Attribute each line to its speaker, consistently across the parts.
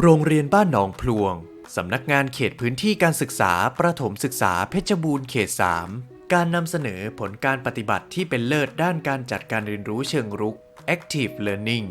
Speaker 1: โรงเรียนบ้านหนองพลวง สำนักงานเขตพื้นที่การศึกษา ประถมศึกษาเพชรบูรณ์เขต 3 การนำเสนอผลการปฏิบัติที่เป็นเลิศด้านการจัดการเรียนรู้เชิงรุก Active Learning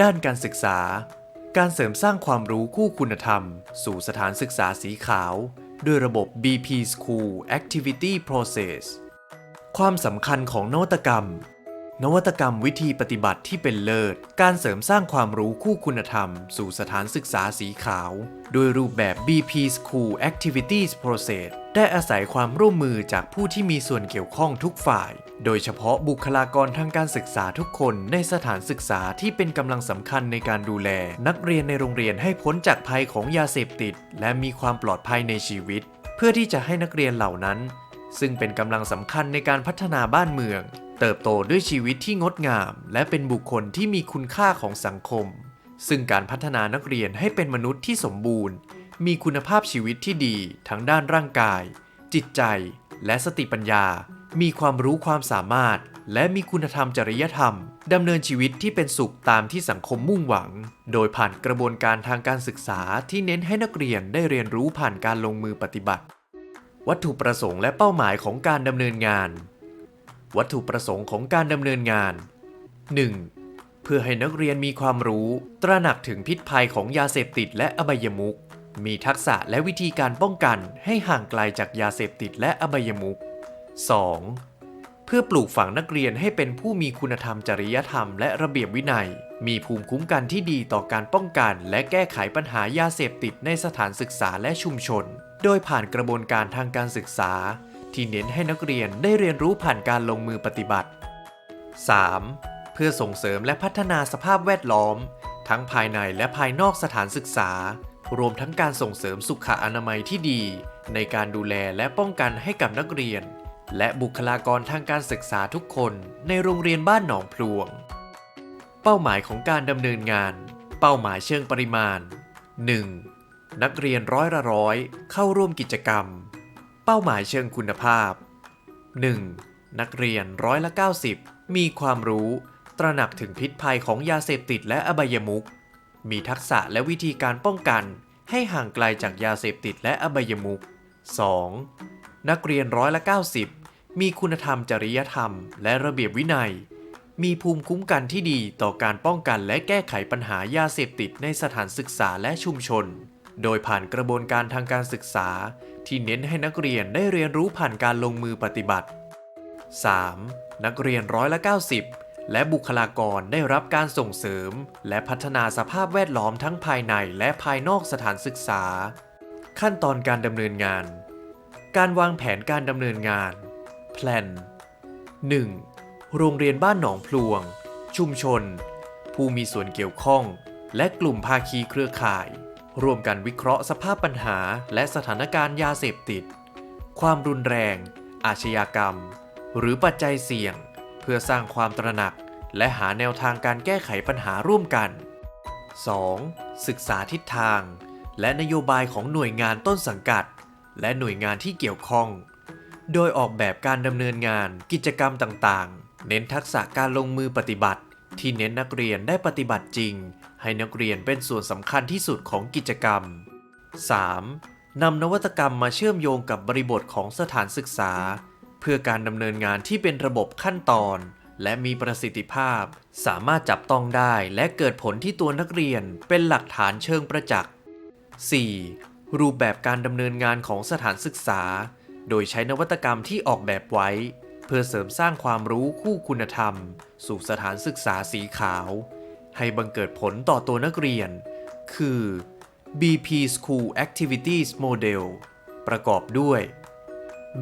Speaker 1: ด้านการศึกษา การเสริมสร้างความรู้คู่คุณธรรม สู่สถานศึกษาสีขาว ด้วยระบบ BP School Activity Process ความสำคัญของนวัตกรรม นวัตกรรมวิธีปฏิบัติที่เป็นเลิศ การเสริมสร้างความรู้คู่คุณธรรม สู่สถานศึกษาสีขาว โดยรูปแบบ BP School Activities Process ได้อาศัยความร่วมมือจากผู้ที่มีส่วนเกี่ยวข้องทุกฝ่าย โดยเฉพาะบุคลากรทางการศึกษาทุกคนในสถานศึกษาที่เป็นกำลังสำคัญในการดูแล นักเรียนในโรงเรียนให้พ้นจากภัยของยาเสพติด และมีความปลอดภัยในชีวิต เพื่อที่จะให้นักเรียนเหล่านั้น ซึ่งเป็นกำลังสำคัญในการพัฒนาบ้านเมือง เติบโตด้วยชีวิตที่งดงาม และเป็นบุคคลที่มีคุณค่าของสังคม ซึ่งการพัฒนานักเรียนให้เป็นมนุษย์ที่สมบูรณ์ มีคุณภาพชีวิตที่ดีทั้งด้านร่างกาย จิตใจ และสติปัญญา มีความรู้ความสามารถ และมีคุณธรรมจริยธรรมดำเนินชีวิตที่เป็นสุขตามที่สังคมมุ่งหวัง โดยผ่านกระบวนการทางการศึกษาที่เน้นให้นักเรียนได้เรียนรู้ผ่านการลงมือปฏิบัติ วัตถุประสงค์และเป้าหมายของการดำเนินงาน วัตถุประสงค์ของการดำเนินงาน 1. เพื่อให้นักเรียนมีความรู้ ตระหนักถึงพิษภัยของยาเสพติดและอบายมุขมีทักษะและวิธีการป้องกันให้ห่างไกลจากยาเสพติดและอบายมุข 2. เพื่อปลูกฝังนักเรียนให้เป็นผู้มีคุณธรรมจริยธรรมและระเบียบวินัย มีภูมิคุ้มกันที่ดีต่อการป้องกัน และแก้ไขปัญหายาเสพติดในสถานศึกษาและชุมชน โดยผ่านกระบวนการทางการศึกษา ที่เน้นให้นักเรียนได้เรียนรู้ผ่านการลงมือปฏิบัติ 3. เพื่อส่งเสริมและพัฒนาสภาพแวดล้อม ทั้งภายในและภายนอกสถานศึกษา รวมทั้งการส่งเสริมสุขอนามัยที่ดี ในการดูแลและป้องกันให้กับนักเรียน และบุคลากรทางการศึกษาทุกคนในโรงเรียนบ้านหนองพลวง เป้าหมายของการดำเนินงาน เป้าหมายเชิงปริมาณ 1. นักเรียนร้อยละร้อยเข้าร่วมกิจกรรม เป้าหมายเชิงคุณภาพ 1. นักเรียนร้อยละ 90 มีความรู้ ตระหนักถึงพิษภัยของยาเสพติดและอบายมุขมีทักษะและวิธีการป้องกัน ให้ห่างไกลจากยาเสพติดและอบายมุข 2. นักเรียนร้อยละ 90 มีคุณธรรมจริยธรรม และระเบียบวินัย มีภูมิคุ้มกันที่ดีต่อการป้องกันและแก้ไขปัญหายาเสพติดในสถานศึกษาและชุมชน โดยผ่านกระบวนการทางการศึกษา ที่เน้นให้นักเรียนได้เรียนรู้ผ่านการลงมือปฏิบัติ 3. นักเรียนร้อยละ 90 และบุคลากรได้รับการส่งเสริม และพัฒนาสภาพแวดล้อมทั้งภายในและภายนอกสถานศึกษา ขั้นตอนการดำเนินงาน การวางแผนการดำเนินงาน แพลน 1. โรงเรียนบ้านหนองพลวง ชุมชน ผู้มีส่วนเกี่ยวข้อง และกลุ่มภาคีเครือข่าย ร่วมกันวิเคราะห์สภาพปัญหา และสถานการณ์ยาเสพติด ความรุนแรง อาชญากรรม หรือปัจจัยเสี่ยง เพื่อสร้างความตระหนัก และหาแนวทางการแก้ไขปัญหาร่วมกัน 2. ศึกษาทิศทาง และนโยบายของหน่วยงานต้นสังกัด และหน่วยงานที่เกี่ยวข้อง โดยออกแบบการดำเนินงานกิจกรรมต่างๆ เน้นทักษะการลงมือปฏิบัติ ที่เน้นนักเรียนได้ปฏิบัติจริง ให้นักเรียนเป็นส่วนสำคัญที่สุดของกิจกรรม 3. นำนวัตกรรมมาเชื่อมโยงกับบริบทของสถานศึกษา เพื่อการดำเนินงานที่เป็นระบบขั้นตอน และมีประสิทธิภาพ สามารถจับต้องได้และเกิดผลที่ตัวนักเรียนเป็นหลักฐานเชิงประจักษ์ 4. รูปแบบการดำเนินงานของสถานศึกษา โดยใช้นวัตกรรมที่ออกแบบไว้ เพื่อเสริมสร้างความรู้คู่คุณธรรม สู่สถานศึกษาสีขาว ให้บังเกิดผลต่อตัวนักเรียน คือ BP School Activities Model ประกอบด้วย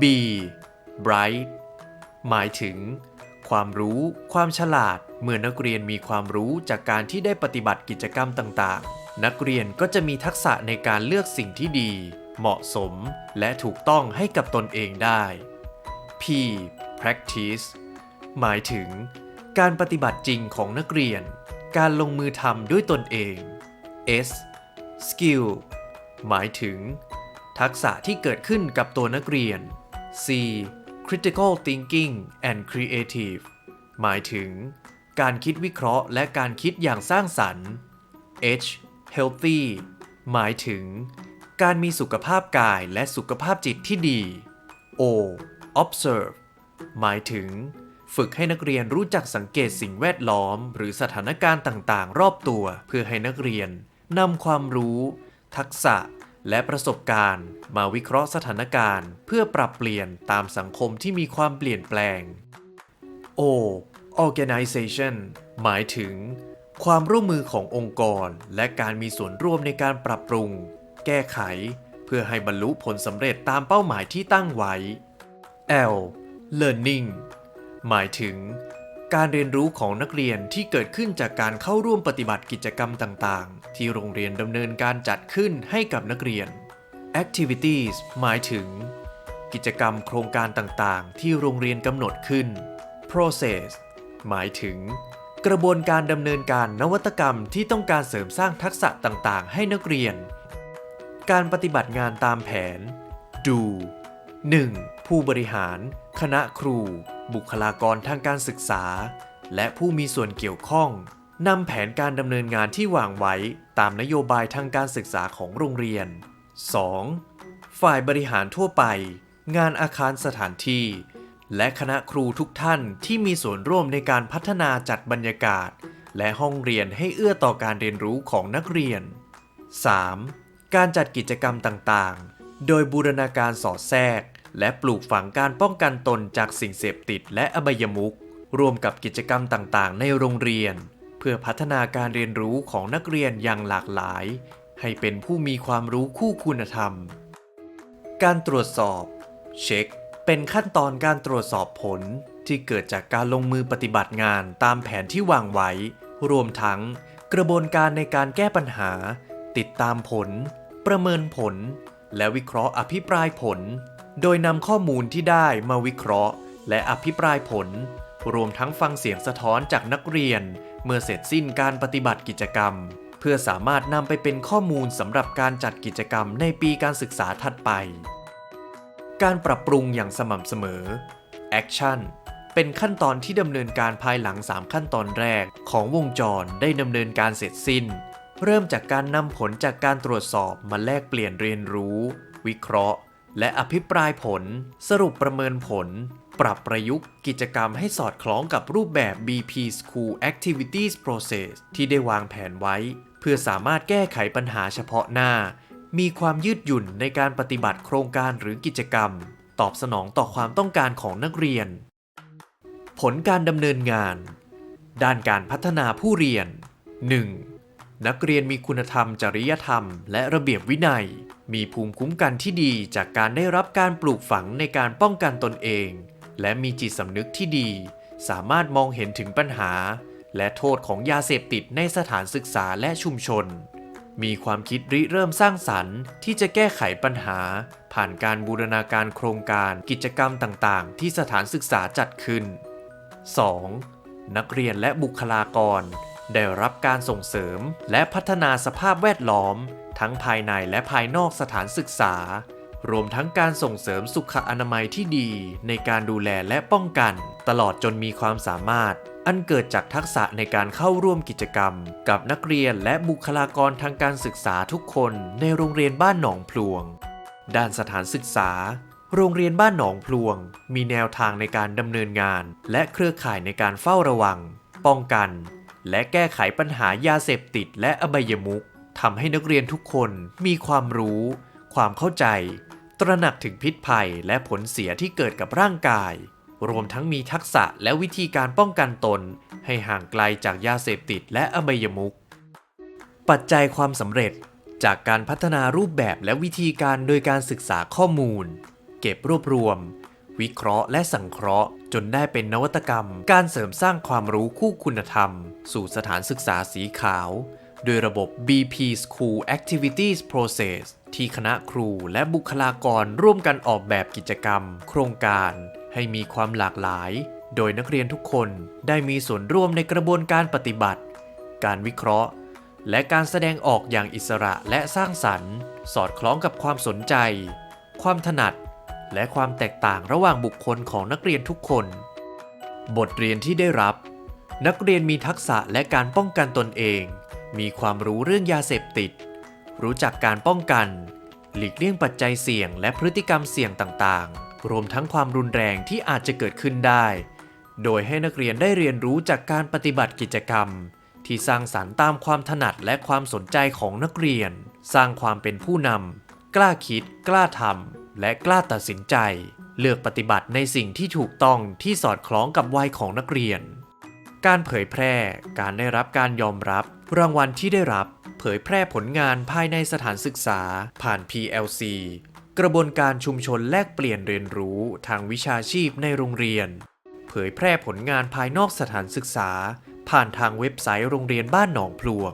Speaker 1: B Bright หมายถึง ความรู้ ความฉลาด เมื่อนักเรียนมีความรู้จากการที่ได้ปฏิบัติกิจกรรมต่างๆ นักเรียนก็จะมีทักษะในการเลือกสิ่งที่ดี เหมาะสม และถูกต้องให้กับตนเองได้ P practice หมายถึง การปฏิบัติจริงของนักเรียน การลงมือทำด้วยตนเอง S skill หมายถึง ทักษะที่เกิดขึ้นกับตัวนักเรียน C critical thinking and creative หมายถึง การคิดวิเคราะห์และการคิดอย่างสร้างสรรค์ H healthy หมายถึง การมีสุขภาพกายและสุขภาพจิตที่ดี O observe หมายถึง ฝึกให้นักเรียนรู้จักสังเกตสิ่งแวดล้อม หรือสถานการณ์ต่าง ๆ รอบตัว เพื่อให้นักเรียนนำความรู้ ทักษะ และประสบการณ์ มาวิเคราะห์สถานการณ์ เพื่อปรับเปลี่ยนตามสังคมที่มีความเปลี่ยนแปลง O organization หมายถึง ความร่วมมือขององค์กร และการมีส่วนร่วมในการปรับปรุง แก้ไข เพื่อให้บรรลุผลสำเร็จตามเป้าหมายที่ตั้งไว้ L learning หมายถึง การเรียนรู้ของนักเรียนที่เกิดขึ้นจากการเข้าร่วมปฏิบัติกิจกรรมต่างๆ ที่โรงเรียนดำเนินการจัดขึ้นให้กับนักเรียน Activities หมายถึง กิจกรรมโครงการต่างๆ ที่โรงเรียนกำหนดขึ้น Process หมายถึง กระบวนการดำเนินการนวัตกรรมที่ต้องการเสริมสร้างทักษะต่างๆ ให้นักเรียน การปฏิบัติงานตามแผน Do 1. ผู้บริหาร คณะครู บุคลากรทางการศึกษา และผู้มีส่วนเกี่ยวข้องนำแผนการดำเนินงานที่วางไว้ตามนโยบายทางการศึกษาของโรงเรียน 2. ฝ่ายบริหารทั่วไป งานอาคารสถานที่ และคณะครูทุกท่านที่มีส่วนร่วมในการพัฒนาจัดบรรยากาศ และห้องเรียนให้เอื้อต่อการเรียนรู้ของนักเรียน 3. การจัดกิจกรรมต่างๆ โดยบูรณาการสอดแทรก และปลูกฝังการป้องกันตนจากสิ่งเสพติดและอบายมุขรวมกับกิจกรรมต่างๆ ในโรงเรียน เพื่อพัฒนาการเรียนรู้ของนักเรียนอย่างหลากหลาย ให้เป็นผู้มีความรู้คู่คุณธรรม การตรวจสอบ เช็ค เป็นขั้นตอนการตรวจสอบผลที่เกิดจากการลงมือปฏิบัติงานตามแผนที่วางไว้ รวมทั้ง กระบวนการในการแก้ปัญหา ติดตามผล ประเมินผล และวิเคราะห์อภิปรายผล โดยนำข้อมูลที่ได้มาวิเคราะห์ และอภิปรายผล รวมทั้งฟังเสียงสะท้อนจากนักเรียน เมื่อเสร็จสิ้นการปฏิบัติกิจกรรม เพื่อสามารถนำไปเป็นข้อมูลสำหรับการจัดกิจกรรมในปีการศึกษาถัดไป การปรับปรุงอย่างสม่ำเสมอ Action เป็นขั้นตอนที่ดำเนินการภายหลัง 3 ขั้นตอนแรกของวงจรได้ดำเนินการเสร็จสิ้น เริ่มจากการนำผลจากการตรวจสอบมาแลกเปลี่ยนเรียนรู้ วิเคราะห์ และอภิปรายผล สรุปประเมินผล ปรับประยุกต์กิจกรรมให้สอดคล้องกับรูปแบบ BP School Activities Process ที่ได้วางแผนไว้ เพื่อสามารถแก้ไขปัญหาเฉพาะหน้า มีความยืดหยุ่นในการปฏิบัติโครงการหรือกิจกรรม ตอบสนองต่อความต้องการของนักเรียน ผลการดำเนินงาน ด้านการพัฒนาผู้เรียน 1. นักเรียนมีคุณธรรม จริยธรรม และระเบียบวินัย มีภูมิคุ้มกันที่ดีจากการได้รับการปลูกฝังในการป้องกันตนเอง และมีจิตสำนึกที่ดี สามารถมองเห็นถึงปัญหา และโทษของยาเสพติดในสถานศึกษาและชุมชน มีความคิดริเริ่มสร้างสรรค์ ที่จะแก้ไขปัญหา ผ่านการบูรณาการโครงการกิจกรรมต่างๆ ที่สถานศึกษาจัดขึ้น 2. นักเรียนและบุคลากร ได้รับการส่งเสริมและพัฒนาสภาพแวดล้อม ทั้งภายในและภายนอกสถานศึกษา รวมทั้งการส่งเสริมสุขอนามัยที่ดี ในการดูแลและป้องกัน ตลอดจนมีความสามารถ อันเกิดจากทักษะในการเข้าร่วมกิจกรรม กับนักเรียนและบุคลากรทางการศึกษาทุกคนในโรงเรียนบ้านหนองพลวง ด้านสถานศึกษาโรงเรียนบ้านหนองพลวง มีแนวทางในการดำเนินงาน และเครือข่ายในการเฝ้าระวัง ป้องกัน และแก้ไขปัญหายาเสพติดและอบายมุขทำให้นักเรียนทุกคนมีความรู้ ความเข้าใจ ตระหนักถึงพิษภัยและผลเสียที่เกิดกับร่างกาย รวมทั้งมีทักษะและวิธีการป้องกันตน ให้ห่างไกลจากยาเสพติดและอบายมุขปัจจัยความสำเร็จจากการพัฒนารูปแบบและวิธีการโดยการศึกษาข้อมูล เก็บรวบรวม วิเคราะห์และสังเคราะห์ จนได้เป็นนวัตกรรม การเสริมสร้างความรู้คู่คุณธรรม สู่สถานศึกษาสีขาว โดยระบบ BP School Activities Process ที่คณะครูและบุคลากรร่วมกันออกแบบกิจกรรม โครงการให้มีความหลากหลาย โดยนักเรียนทุกคนได้มีส่วนร่วมในกระบวนการปฏิบัติ การวิเคราะห์ และการแสดงออกอย่างอิสระและสร้างสรรค์ สอดคล้องกับความสนใจ ความถนัด และความแตกต่างระหว่างบุคคลของนักเรียนทุกคน บทเรียนที่ได้รับ นักเรียนมีทักษะและการป้องกันตนเอง มีความรู้เรื่องยาเสพติด รู้จักการป้องกัน หลีกเลี่ยงปัจจัยเสี่ยงและพฤติกรรมเสี่ยงต่างๆ รวมทั้งความรุนแรงที่อาจจะเกิดขึ้นได้ โดยให้นักเรียนได้เรียนรู้จากการปฏิบัติกิจกรรม ที่สร้างสรรค์ตามความถนัดและความสนใจของนักเรียน สร้างความเป็นผู้นำกล้าคิด กล้าทำ และกล้าตัดสินใจ เลือกปฏิบัติในสิ่งที่ถูกต้องที่สอดคล้องกับวัยของนักเรียน การเผยแพร่ การได้รับการยอมรับ รางวัลที่ได้รับ เผยแพร่ผลงานภายในสถานศึกษา ผ่าน PLC กระบวนการชุมชนแลกเปลี่ยนเรียนรู้ทางวิชาชีพในโรงเรียน เผยแพร่ผลงานภายนอกสถานศึกษา ผ่านทางเว็บไซต์โรงเรียนบ้านหนองพลวง